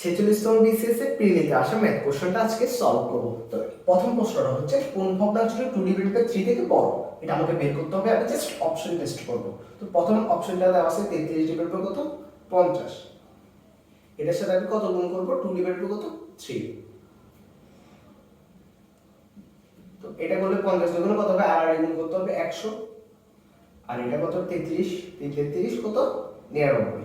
ছেচল্লিশতম BCS এর প্রিলিতে আসা math কোশ্চেনটা আজকে সলভ করব। তো প্রথম প্রশ্নটা হচ্ছে, কোন ভগ্নাংশ টু ডিভাইডেড বাই থ্রি থেকে বড়? এটা আমাকে বের করতে হবে, আমি জাস্ট অপশন টেস্ট করব। তো প্রথম অপশনটা দেওয়া আছে তেত্রিশ ডিভাইড বাই কত? পঞ্চাশ। এটার সাথে আমি কত গুণ করব? টু ডিভাইড বাই কত? থ্রি তো এটা করলে পঞ্চাশ দুগুণ কত হবে? আর আড়াই গুণ করতে হবে একশো। আর এটা কত? তেত্রিশ তেত্রিশ কত? নিরানব্বই।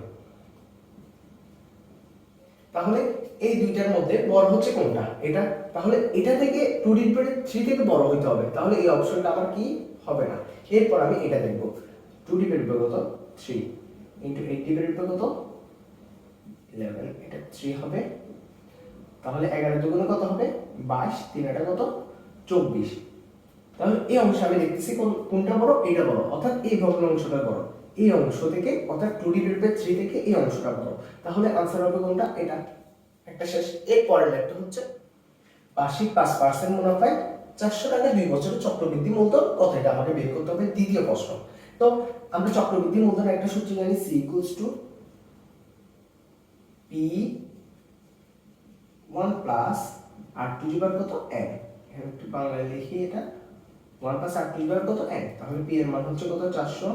তাহলে এই দুইটার মধ্যে বড় হচ্ছে কোনটা? এটা? তাহলে এটা থেকে টু ডিভাইড থ্রি থেকে বড় হইতে হবে। তাহলে এই অপশনটা আমার কি হবে না? এরপর আমি এটা দেখব। টু ডিভাইড বাই কত three into eight divide by কত ইলেভেন এটা থ্রি হবে। তাহলে এগারো দুগুণে কত হবে? বাইশ, তিন এটা কত? চব্বিশ। তাহলে এই অংশ আমি দেখতেছি কোন- কোনটা বড়? এটা বড়। অর্থাৎ এই ভগ্ন অংশটা বড়। এই অংশ থেকে, অর্থাৎ টু ডিভাইড বাই থ্রি থেকে এই অংশটা বড়। তাহলে আনসার হবে কোনটা? এটা। একটা শেষ। এর পরের একটা হচ্ছে বার্ষিক পাঁচ পার্সেন্ট মুনাফায় চারশো টাকা দুই বছরের চক্রবৃদ্ধি মূলধন। কত এটা আমাকে বের করতে হবে? দ্বিতীয় প্রশ্ন। তো আমরা চক্রবৃদ্ধি মূলধন একটা সূত্র জানি C equals to P one plus R to zipper কত? এন এখানে একটু বাংলায় লিখি এটা। ওয়ান প্লাস আর টু জিবার কত? এন তাহলে পি এর মান হচ্ছে কত? চারশো।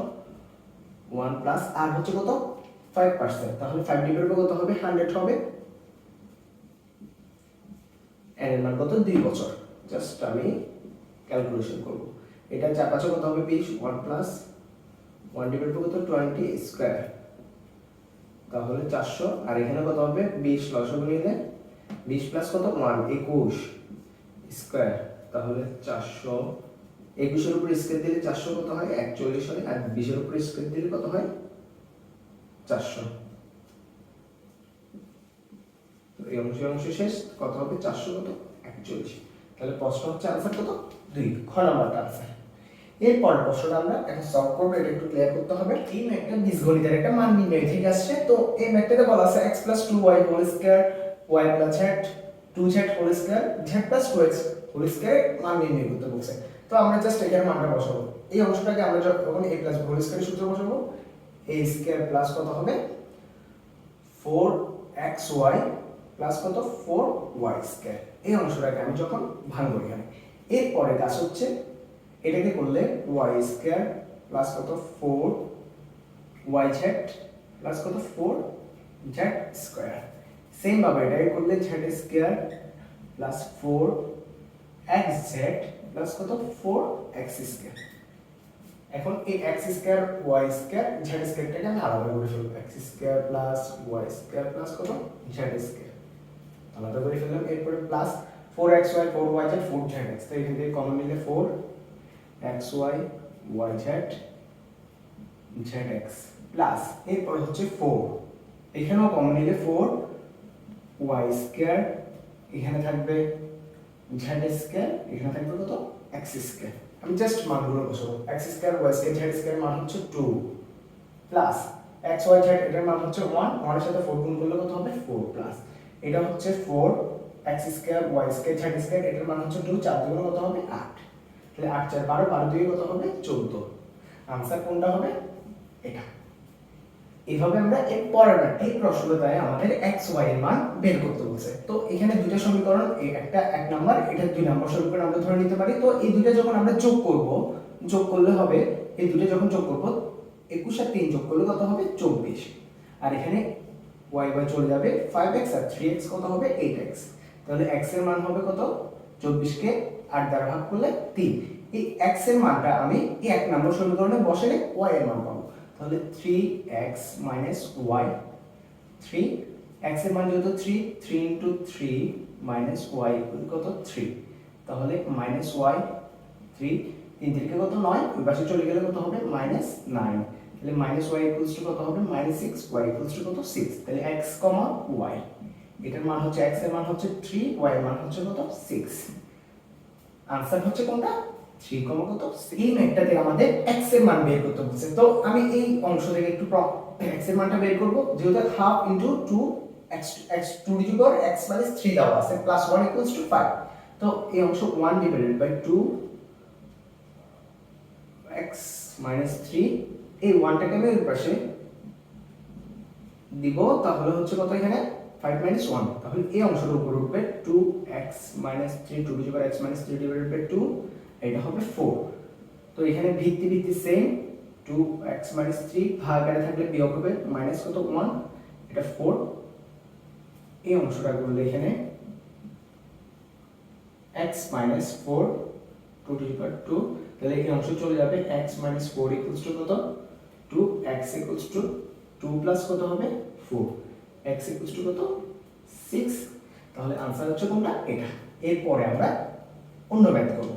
ওয়ান প্লাস আর হচ্ছে কত? Five percent. তাহলে ফাইভ ডিভাইড কত হবে? হান্ড্রেড হবে। এন এর মান কত? দুই বছর। জাস্ট আমি ক্যালকুলেশন করব। এটা চার পাঁচে কত হবে বিশ? ওয়ান প্লাস ওয়ান ডিভাইড কত? Twenty square. তাহলে চারশো। আর এখানে কত হবে? বিশ। লসগু নিলে বিশ প্লাস কত? ওয়ান, একুশ স্কোয়ার। তাহলে চারশো একুশের উপর স্কোয়ার দিলে চারশো কত হয়? একচল্লিশ হয়। আর বিশের উপর স্কোয়ার দিলে কত হয়? চারশো। এই অংশ অংশ শেষ। কত হবে? চারশো কত? একচল্লিশ। তাহলে প্রশ্ন হচ্ছে আনসার কত? দুই। খ নাম্বারটা আনসার এরপর প্রশ্নটা আমরা এখন সলভ করব, এটা একটু ক্লিয়ার করতে হবে। এই ম্যাথটা বীজগণিতের একটা মান নির্ণয় আসছে। তো এই ম্যাথটাতে বলা আছে plus two Y whole square Y plus Z two Z whole square Z plus two X whole square মান নির্ণয় করতে বলছে। তো আমরা জাস্ট এখানে মানটা বসাবো। এই অংশটাকে আমরা যখন a প্লাস হোল স্কোয়ার সূত্র বসাবো, a স্কোয়ার প্লাস কত হবে? ফোর এক্স ওয়াই প্লাস কত? ফোর ওয়াই স্কোয়ার এই অংশটাকে আমি যখন ভাঙবো এখানে। এরপরে কাজ হচ্ছে, এটাকে করলে ওয়াই স্কোয়ার প্লাস কত? ফোর ওয়াই জেড প্লাস কত? ফোর জেড স্কোয়ার সেম ভাবে এটাকে করলে Z square plus four X Z plus কত? ফোর এক্স স্কোয়ার এখন এই X square Y square Z স্কোয়ারটাকে আমি আলাদা করে ফেলব। X square plus Y square plus কত? জেড স্কোয়ার আলাদা করে ফেললাম, এরপরে plus four X Y four Y Z four Z X তো এখান থেকে কমন নিলে four X Y Y Z Z X plus এরপরে হচ্ছে ফোর এখানেও কমন নিলে ফোর ওয়াই স্কোয়ার এখানে থাকবে জেড স্কোয়ার, এখানে থাকবে কত? X square. আমি জাস্ট মানগুলো বসাবো X square Y square Z square মান হচ্ছে two plus X Y Z এটার মান হচ্ছে ওয়ান ওয়ানের সাথে ফোর গুণ করলে কত হবে? ফোর প্লাস এটা হচ্ছে four X square Y square Z square, এটার মান হচ্ছে টু চার দুগুণ কত হবে? আট। তাহলে আট, চার, বারো বারো দুই কত হবে? চোদ্দ। আনসার কোনটা হবে? এইভাবে আমরা এর পরের এই প্রশ্নটায় আমাদের এক্স ওয়াই এর মান বের করতে বলছে। তো এখানে দুটো সমীকরণ একটা এক নাম্বার, এটা দুই নাম্বার সমীকরণ আমরা ধরে নিতে পারি। তো এই দুটো যখন আমরা যোগ করব, যোগ করলে হবে, এই দুটো যখন যোগ করব, একুশ আর তিন যোগ করলে কত হবে? চব্বিশ। আর এখানে ওয়াই ওয়াই চলে যাবে ফাইভ এক্স আর থ্রি এক্স কত হবে? এইট এক্স তাহলে এক্সের মান হবে কত? চব্বিশকে আট দ্বারা ভাগ করলে তিন। এই এক্সের মানটা আমি এই এক নম্বর সমীকরণে বসালে ওয়াই এর মান পাবো। তাহলে three X minus Y three এক্সের মান যেহেতু three three into three minus Y কত থ্রি তাহলে মাইনাস ওয়াই থ্রি তিন তিনকে কত নয়, ওই পাশে চলে গেলে কত হবে মাইনাস নাইন তাহলে মাইনাস ওয়াই ইকুয়ালস টু কত হবে minus six Y equals to কত সিক্স তাহলে এক্স কমা ওয়াই এটার মান হচ্ছে এক্সের মান হচ্ছে থ্রি ওয়াই এর মান হচ্ছে কত সিক্স আনসার হচ্ছে কোনটা? থ্রি কমা কত এই ম্যাথটা আমাদের এক্সের মান বের করতে বলছে। তো আমি এই অংশ থেকে একটু এক্সের মানটা বের করব। যেহেতু half into two X X to the power X minus three দেওয়া আছে plus one equals to five তো এই অংশ one divided by two X minus three এই ওয়ানটাকে আমি ওই পাশে দিব, তাহলে হচ্ছে কত এখানে? ফাইভ মাইনাস ওয়ান তাহলে এই অংশটার উপর উঠবে two X minus three two two X minus three divided by two এটা হবে ফোর তো এখানে ভিত্তি ভিত্তি same two X minus three ভাগারে থাকলে বিয়োগ হবে মাইনাস কত? ওয়ান এটা ফোর এই অংশটা করলে এখানে X minus four two two two তাহলে এই অংশ চলে যাবে X minus four equals to কত? Two X equals to two plus কত হবে? ফোর এক্স টু কত? সিক্স তাহলে আনসার হচ্ছে কোনটা? এটা। এরপরে আমরা অন্য ম্যাথ করব।